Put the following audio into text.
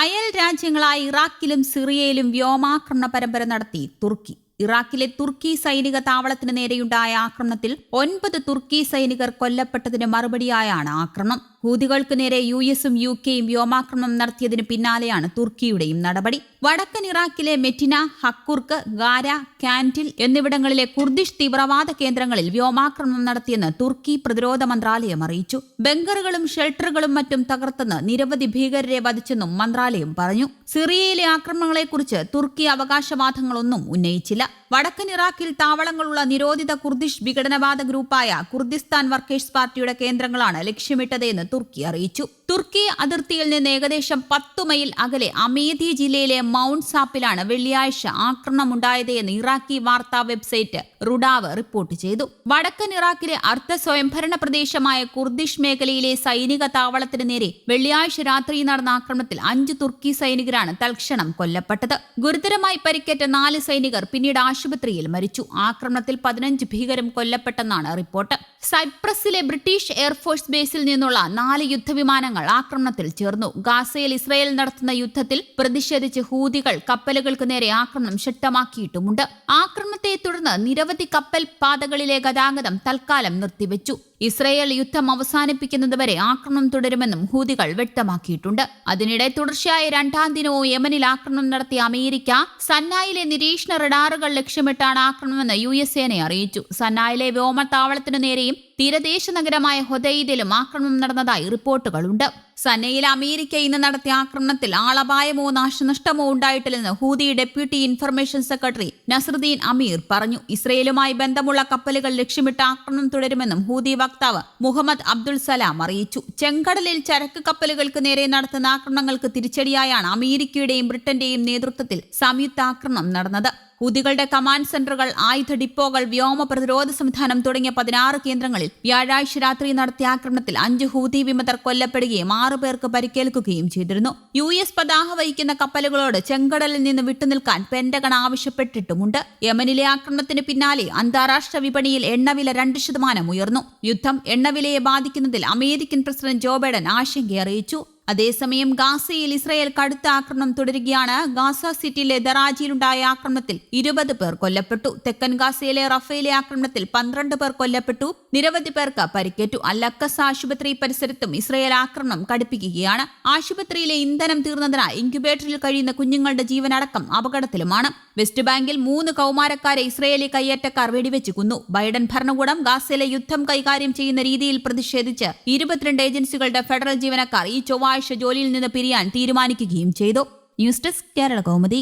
അയൽ രാജ്യങ്ങളായ ഇറാഖിലും സിറിയയിലും വ്യോമാക്രമണ പരമ്പര നടത്തി. തുർക്കി. ഇറാഖിലെ തുർക്കി സൈനിക താവളത്തിന് നേരെയുണ്ടായ ആക്രമണത്തിൽ ഒൻപത് തുർക്കി സൈനികർ കൊല്ലപ്പെട്ടതിന് മറുപടിയായാണ് ആക്രമണം. ഹൂതികൾക്ക് നേരെ യു എസും യു കെയും വ്യോമാക്രമണം നടത്തിയതിന് പിന്നാലെയാണ് തുർക്കിയുടെയും നടപടി. വടക്കൻ ഇറാഖിലെ മെറ്റിന ഹക്കുർക്ക് ഗാര കാന്റിൽ എന്നിവിടങ്ങളിലെ കുർദിഷ് തീവ്രവാദ കേന്ദ്രങ്ങളിൽ വ്യോമാക്രമണം നടത്തിയെന്ന് തുർക്കി പ്രതിരോധ മന്ത്രാലയം അറിയിച്ചു. ബങ്കറുകളും ഷെൽട്ടറുകളും മറ്റും തകർത്തെന്ന് നിരവധി ഭീകരരെ വധിച്ചെന്നും മന്ത്രാലയം പറഞ്ഞു. സിറിയയിലെ ആക്രമണങ്ങളെക്കുറിച്ച് തുർക്കി അവകാശവാദങ്ങളൊന്നും ഉന്നയിച്ചില്ല. വടക്കൻ ഇറാഖിൽ താവളങ്ങളുള്ള നിരോധിത കുർദിഷ് വിഘടനവാദ ഗ്രൂപ്പായ കുർദിസ്ഥാൻ വർക്കേഴ്സ് പാർട്ടിയുടെ കേന്ദ്രങ്ങളാണ് ലക്ഷ്യമിട്ടതെന്ന് തുർക്കി അറിയിച്ചു. തുർക്കി അതിർത്തിയിൽ നിന്ന് ഏകദേശം പത്തു മൈൽ അകലെ അമേധി ജില്ലയിലെ മൗണ്ട് സാപ്പിലാണ് വെള്ളിയാഴ്ച ആക്രമണമുണ്ടായത് എന്ന് ഇറാഖി വാർത്താ വെബ്സൈറ്റ് റുഡാവ് റിപ്പോർട്ട് ചെയ്തു. വടക്കൻ ഇറാഖിലെ അർദ്ധ സ്വയംഭരണ പ്രദേശമായ കുർദിഷ് മേഖലയിലെ സൈനിക താവളത്തിന് നേരെ വെള്ളിയാഴ്ച രാത്രി നടന്ന ആക്രമണത്തിൽ അഞ്ച് തുർക്കി സൈനികരാണ് തൽക്ഷണം കൊല്ലപ്പെട്ടത്. ഗുരുതരമായി പരിക്കേറ്റ നാല് സൈനികർ പിന്നീട് ആശുപത്രിയിൽ മരിച്ചു. ആക്രമണത്തിൽ പതിനഞ്ച് ഭീകരം കൊല്ലപ്പെട്ടെന്നാണ് റിപ്പോർട്ട്. സൈപ്രസിലെ ബ്രിട്ടീഷ് എയർഫോഴ്സ് ബേസിൽ നിന്നുള്ള നാല് യുദ്ധവിമാനങ്ങൾ ആക്രമണത്തിൽ ചേർന്നു. ഗാസയിൽ ഇസ്രയേൽ നടത്തുന്ന യുദ്ധത്തിൽ പ്രതിഷേധിച്ച് ഹൂതികൾ കപ്പലുകൾക്ക് നേരെ ആക്രമണം ശക്തമാക്കിയിട്ടുമുണ്ട്. ആക്രമണത്തെ തുടർന്ന് നിരവധി കപ്പൽ പാതകളിലെ ഗതാഗതം തൽക്കാലം നിർത്തിവെച്ചു. ഇസ്രയേൽ യുദ്ധം അവസാനിപ്പിക്കുന്നതുവരെ ആക്രമണം തുടരുമെന്നും ഹൂതികൾ വ്യക്തമാക്കിയിട്ടുണ്ട്. അതിനിടെ തുടർച്ചയായ രണ്ടാം ദിനവും യമനിൽ ആക്രമണം നടത്തിയ അമേരിക്ക സന്നായിലെ നിരീക്ഷണ റഡാറുകൾ ലക്ഷ്യമിട്ടാണ് ആക്രമണമെന്ന് യു എസ് സേനയെ അറിയിച്ചു. സന്നായിലെ വ്യോമത്താവളത്തിനു നേരെയും തീരദേശ നഗരമായ ഹൊദയിദിലും ആക്രമണം നടന്നതായി റിപ്പോർട്ടുകളുണ്ട്. സന്നയിൽ അമേരിക്ക ഇന്ന് നടത്തിയ ആക്രമണത്തിൽ ആളപായമോ നാശനഷ്ടമോ ഉണ്ടായിട്ടില്ലെന്ന് Houthi deputy information secretary Nasruddin Amer പറഞ്ഞു. ഇസ്രയേലുമായി ബന്ധമുള്ള കപ്പലുകൾ ലക്ഷ്യമിട്ട് ആക്രമണം തുടരുമെന്നും ഹൂതി വക്താവ് മുഹമ്മദ് അബ്ദുൾ സലാം അറിയിച്ചു. ചെങ്കടലിൽ ചരക്ക് കപ്പലുകൾക്ക് നേരെ നടത്തുന്ന ആക്രമണങ്ങൾക്ക് തിരിച്ചടിയായാണ് അമേരിക്കയുടെയും ബ്രിട്ടന്റെയും നേതൃത്വത്തിൽ സംയുക്ത ആക്രമണം നടന്നത്. ഹൂതികളുടെ കമാൻഡ് സെന്ററുകൾ ആയുധ ഡിപ്പോകൾ വ്യോമ പ്രതിരോധ സംവിധാനം തുടങ്ങിയ പതിനാറ് കേന്ദ്രങ്ങളിൽ വ്യാഴാഴ്ച രാത്രി നടത്തിയ ആക്രമണത്തിൽ അഞ്ച് ഹൂതി വിമതർ കൊല്ലപ്പെടുകയും ആറു പേർക്ക് പരിക്കേൽക്കുകയും ചെയ്തിരുന്നു. യു എസ് പതാക വഹിക്കുന്ന കപ്പലുകളോട് ചെങ്കടലിൽ നിന്ന് വിട്ടുനിൽക്കാൻ പെന്റഗൺ ആവശ്യപ്പെട്ടിട്ടുമുണ്ട്. യമനിലെ ആക്രമണത്തിന് പിന്നാലെ അന്താരാഷ്ട്ര വിപണിയിൽ എണ്ണവില രണ്ട് ശതമാനം ഉയർന്നു. യുദ്ധം എണ്ണവിലയെ ബാധിക്കുന്നതിൽ അമേരിക്കൻ പ്രസിഡന്റ് ജോ ബൈഡൻ ആശങ്ക അറിയിച്ചു. അതേസമയം ഗാസയിൽ ഇസ്രയേൽ കടുത്ത ആക്രമണം തുടരുകയാണ്. ഗാസ സിറ്റിയിലെ ദറാജിയിലുണ്ടായ ആക്രമണത്തിൽ ഇരുപത് പേർ കൊല്ലപ്പെട്ടു. തെക്കൻ ഗാസയിലെ റഫേലെ ആക്രമണത്തിൽ പന്ത്രണ്ട് പേർ കൊല്ലപ്പെട്ടു. നിരവധി പേർക്ക് പരിക്കേറ്റു. അല്ലക്കസ് ആശുപത്രി പരിസരത്തും ഇസ്രയേൽ ആക്രമണം കടുപ്പിക്കുകയാണ്. ആശുപത്രിയിലെ ഇന്ധനം തീർന്നതിനാൽ ഇൻക്യുബേറ്ററിൽ കഴിയുന്ന കുഞ്ഞുങ്ങളുടെ ജീവനടക്കം അപകടത്തിലുമാണ്. വെസ്റ്റ് ബാങ്കിൽ മൂന്ന് കൗമാരക്കാരെ ഇസ്രയേലി കയ്യേറ്റക്കാർ വെടിവെച്ച് കൊന്നു ബൈഡൻ ഭരണകൂടം ഗാസയിലെ യുദ്ധം കൈകാര്യം ചെയ്യുന്ന രീതിയിൽ പ്രതിഷേധിച്ച് ഇരുപത്തിരണ്ട് ഏജൻസികളുടെ ഫെഡറൽ ജീവനക്കാർ ഈ ചൊവ്വാഴ്ച ജോലിയിൽ നിന്ന് പിരിയാൻ തീരുമാനിക്കുകയും ചെയ്തു. News desk Kerala Kaumudi.